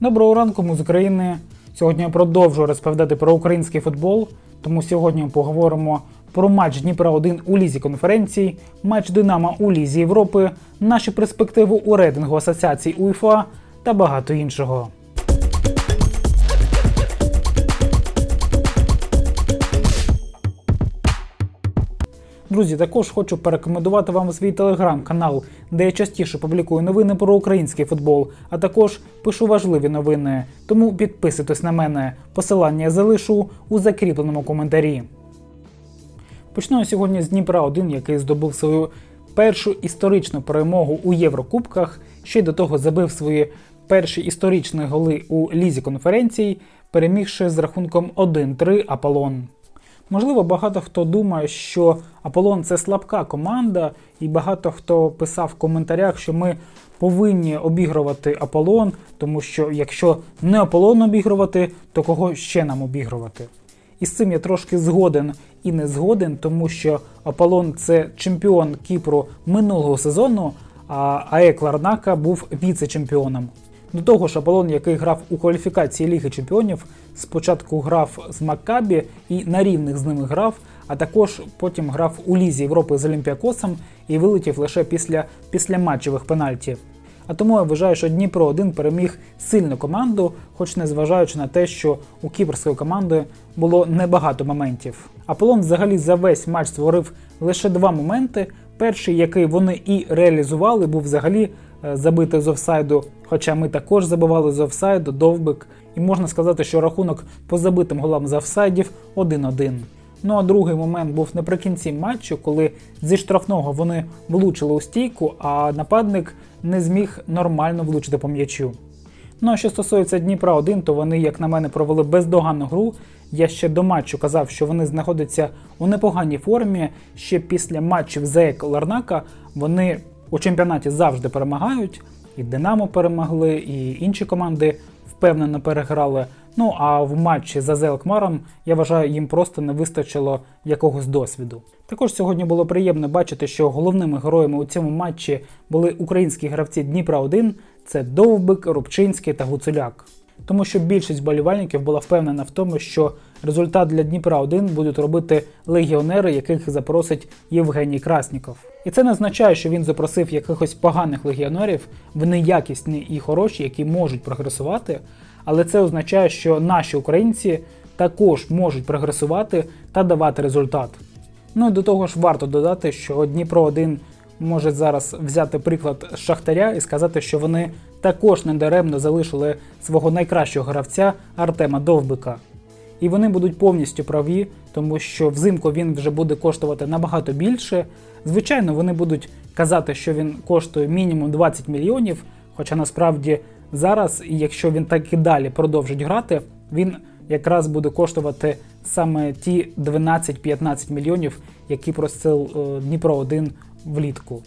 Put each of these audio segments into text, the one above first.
Доброго ранку, ми з України. Сьогодні я продовжую розповідати про український футбол. Тому сьогодні ми поговоримо про матч Дніпра 1 у лізі конференції, матч Динамо у лізі Європи, наші перспективи у рейтингу асоціацій УЄФА та багато іншого. Друзі, також хочу порекомендувати вам свій телеграм-канал, де я частіше публікую новини про український футбол, а також пишу важливі новини. Тому підписуйтесь на мене. Посилання я залишу у закріпленому коментарі. Почну сьогодні з Дніпра 1, який здобув свою першу історичну перемогу у Єврокубках, ще й до того забив свої перші історичні голи у лізі конференцій, перемігши з рахунком 1-3 Аполлон. Можливо, багато хто думає, що Аполлон це слабка команда, і багато хто писав в коментарях, що ми повинні обігрувати Аполлон, тому що якщо не Аполлон обігрувати, то кого ще нам обігрувати? І з цим я трошки згоден і не згоден, тому що Аполлон це чемпіон Кіпру минулого сезону, а АЕК Ларнака був віце-чемпіоном. До того ж, Аполлон, який грав у кваліфікації Ліги Чемпіонів, спочатку грав з Маккабі і на рівних з ними грав, а також потім грав у Лізі Європи з Олімпіакосом і вилетів лише після післяматчевих пенальті. А тому я вважаю, що Дніпро 1 переміг сильну команду, хоч не зважаючи на те, що у кіпрської команди було небагато моментів. Аполлон взагалі за весь матч створив лише два моменти. Перший, який вони і реалізували, був взагалі е, забитий з офсайду. Хоча ми також забивали з офсайду, довбик, і можна сказати, що рахунок по забитим голам з офсайдів 1-1. Ну а другий момент був наприкінці матчу, коли зі штрафного вони влучили у стійку, а нападник не зміг нормально влучити по м'ячу. Ну а що стосується Дніпра 1, то вони, як на мене, провели бездоганну гру. Я ще до матчу казав, що вони знаходяться у непоганій формі. Ще після матчів ЗЕК Ларнака вони у чемпіонаті завжди перемагають. І Динамо перемогли, і інші команди впевнено переграли. Ну а в матчі за Зелкмаром, я вважаю, їм просто не вистачило якогось досвіду. Також сьогодні було приємно бачити, що головними героями у цьому матчі були українські гравці Дніпра 1 це Довбик, Рубчинський та Гуцуляк. Тому що більшість болівальників була впевнена в тому, що результат для Дніпра 1 будуть робити легіонери, яких запросить Євгеній Красніков. І це не означає, що він запросив якихось поганих легіонерів, вони якісні і хороші, які можуть прогресувати. Але це означає, що наші українці також можуть прогресувати та давати результат. Ну і до того ж варто додати, що Дніпро 1 може зараз взяти приклад з Шахтаря і сказати, що вони також недаремно залишили свого найкращого гравця Артема Довбика. І вони будуть повністю праві, тому що взимку він вже буде коштувати набагато більше. Звичайно, вони будуть казати, що він коштує мінімум 20 мільйонів, хоча насправді зараз, якщо він так і далі продовжить грати, він якраз буде коштувати саме ті 12-15 мільйонів, які просив е, Дніпро 1 влітку.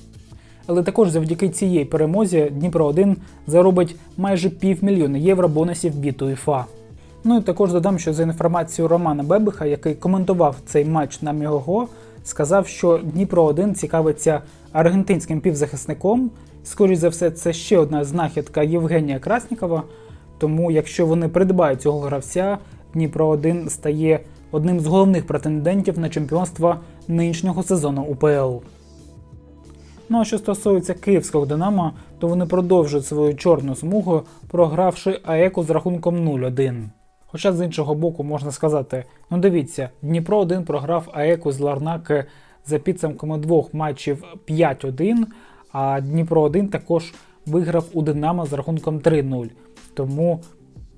Але також завдяки цієї перемозі Дніпро 1 заробить майже півмільйона євро бонусів від УЄФА. Ну і також додам, що за інформацією Романа Бебиха, який коментував цей матч на Мігого, сказав, що Дніпро 1 цікавиться аргентинським півзахисником. Скоріше за все, це ще одна знахідка Євгенія Краснікова. Тому, якщо вони придбають цього гравця, Дніпро 1 стає одним з головних претендентів на чемпіонство нинішнього сезону УПЛ. Ну а що стосується київського Динамо, то вони продовжують свою чорну смугу, програвши АЕКу з рахунком 0-1. Хоча з іншого боку можна сказати: ну дивіться, Дніпро 1 програв АЕКу з Ларнаки за підсумками двох матчів 5-1, а Дніпро 1 також виграв у Динамо з рахунком 3-0. Тому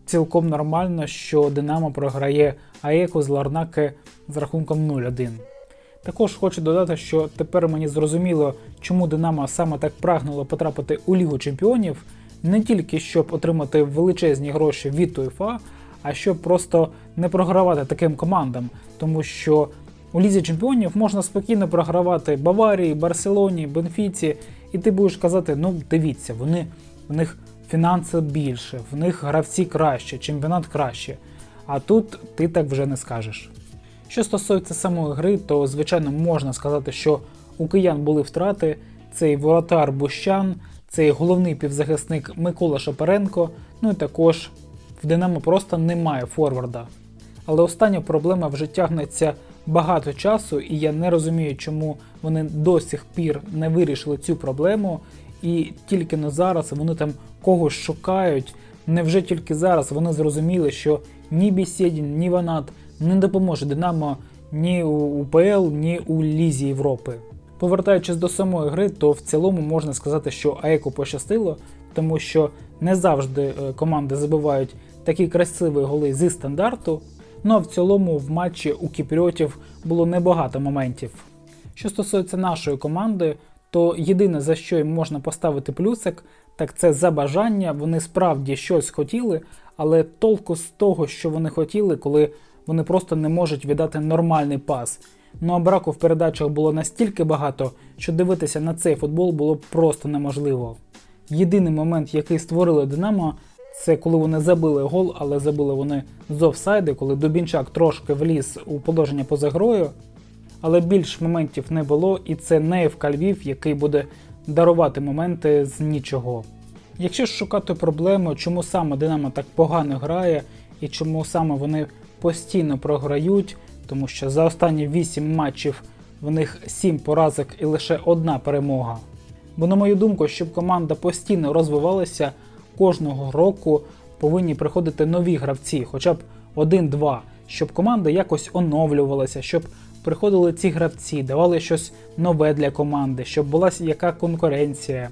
цілком нормально, що Динамо програє АЕКу з Ларнаки з рахунком 0-1. Також хочу додати, що тепер мені зрозуміло, чому Динамо саме так прагнуло потрапити у Лігу Чемпіонів, не тільки щоб отримати величезні гроші від УЄФА, а щоб просто не програвати таким командам, тому що у Лізі Чемпіонів можна спокійно програвати Баварії, Барселоні, Бенфіці, і ти будеш казати: ну дивіться, вони в них фінанси більше, в них гравці краще, чемпіонат краще. А тут ти так вже не скажеш. Що стосується самої гри, то звичайно можна сказати, що у киян були втрати. Цей воротар Бущан, цей головний півзахисник Микола Шапаренко. Ну і також в Динамо просто немає форварда. Але остання проблема вже тягнеться багато часу, і я не розумію, чому вони до сих пір не вирішили цю проблему, і тільки на зараз вони там когось шукають. Невже тільки зараз вони зрозуміли, що ні Бісєдін, ні Ванат не допоможе Динамо ні у УПЛ, ні у Лізі Європи. Повертаючись до самої гри, то в цілому можна сказати, що АЕКу пощастило, тому що не завжди е, команди забивають такі красиві голи зі стандарту. Ну а в цілому в матчі у кіпріотів було небагато моментів. Що стосується нашої команди, то єдине за що їм можна поставити плюсик, так це за бажання. Вони справді щось хотіли, але толку з того, що вони хотіли, коли вони просто не можуть віддати нормальний пас. Ну а браку в передачах було настільки багато, що дивитися на цей футбол було просто неможливо. Єдиний момент, який створили Динамо, це коли вони забили гол, але забили вони з офсайду, коли Дубінчак трошки вліз у положення поза грою. Але більш моментів не було, і це не ФК Львів, який буде дарувати моменти з нічого. Якщо шукати проблему, чому саме Динамо так погано грає і чому саме вони постійно програють, тому що за останні 8 матчів в них 7 поразок і лише одна перемога. Бо, на мою думку, щоб команда постійно розвивалася, кожного року повинні приходити нові гравці, хоча б один-два, щоб команда якось оновлювалася, щоб приходили ці гравці, давали щось нове для команди, щоб була яка конкуренція.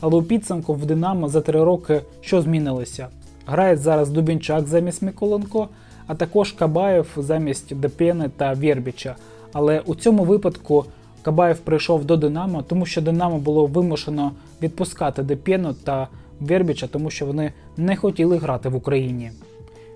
Але у підсумку в Динамо за три роки що змінилося? Грає зараз Дубінчак замість Миколенко, а також Кабаєв замість Депени та Вєрбіча. Але у цьому випадку Кабаєв прийшов до Динамо, тому що Динамо було вимушено відпускати Депену та Вербіча, тому що вони не хотіли грати в Україні.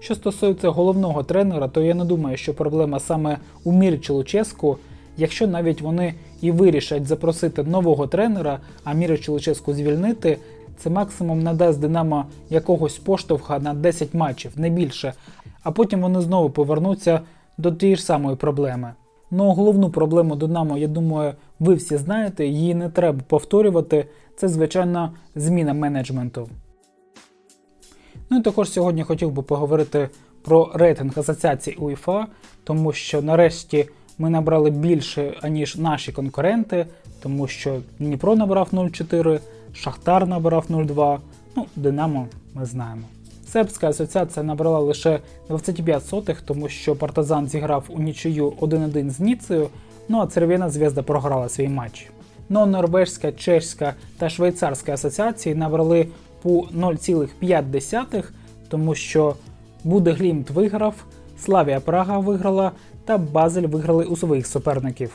Що стосується головного тренера, то я не думаю, що проблема саме у Мірчі Луческу. Якщо навіть вони і вирішать запросити нового тренера, а Мірчі Луческу звільнити, це максимум надасть Динамо якогось поштовха на 10 матчів, не більше. А потім вони знову повернуться до тієї ж самої проблеми. Ну, головну проблему Динамо, я думаю, ви всі знаєте, її не треба повторювати. Це, звичайно, зміна менеджменту. Ну і також сьогодні хотів би поговорити про рейтинг асоціації УЄФА, тому що нарешті ми набрали більше, аніж наші конкуренти, тому що Дніпро набрав 0,4, Шахтар набрав 0,2, ну, Динамо ми знаємо. Сербська асоціація набрала лише 25 сотих, тому що партизан зіграв у нічию 1-1 з Ніцею, ну а Церв'яна зв'язда програла свій матч. Ну норвежська, чеська та швейцарська асоціації набрали по 0,5, тому що Будеглімт виграв, Славія Прага виграла та Базель виграли у своїх суперників.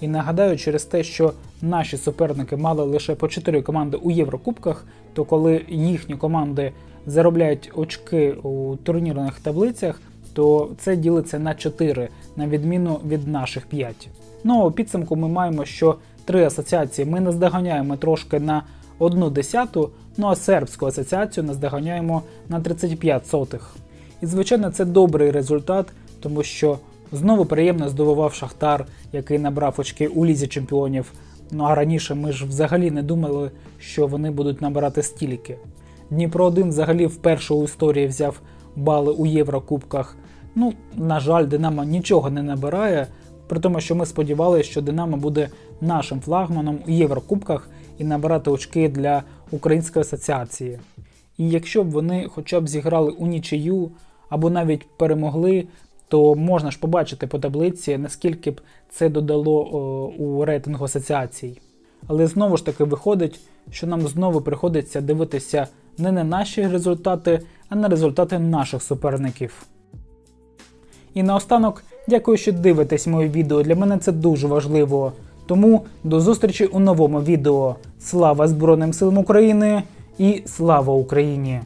І нагадаю, через те, що наші суперники мали лише по 4 команди у Єврокубках, то коли їхні команди заробляють очки у турнірних таблицях, то це ділиться на 4, на відміну від наших 5. Ну а у підсумку ми маємо, що три асоціації ми наздоганяємо трошки на одну десяту, ну а сербську асоціацію наздоганяємо на 35 сотих. І звичайно, це добрий результат, тому що знову приємно здивував Шахтар, який набрав очки у лізі чемпіонів. Ну а раніше ми ж взагалі не думали, що вони будуть набирати стільки. Дніпро 1 взагалі вперше у історії взяв бали у Єврокубках. Ну, на жаль, Динамо нічого не набирає, при тому, що ми сподівалися, що Динамо буде нашим флагманом у Єврокубках і набирати очки для Української асоціації. І якщо б вони хоча б зіграли у нічию або навіть перемогли, то можна ж побачити по таблиці, наскільки б це додало о, у рейтингу асоціацій. Але знову ж таки виходить, що нам знову приходиться дивитися не на наші результати, а на результати наших суперників. І наостанок, дякую, що дивитесь моє відео. Для мене це дуже важливо. Тому до зустрічі у новому відео. Слава Збройним силам України і слава Україні!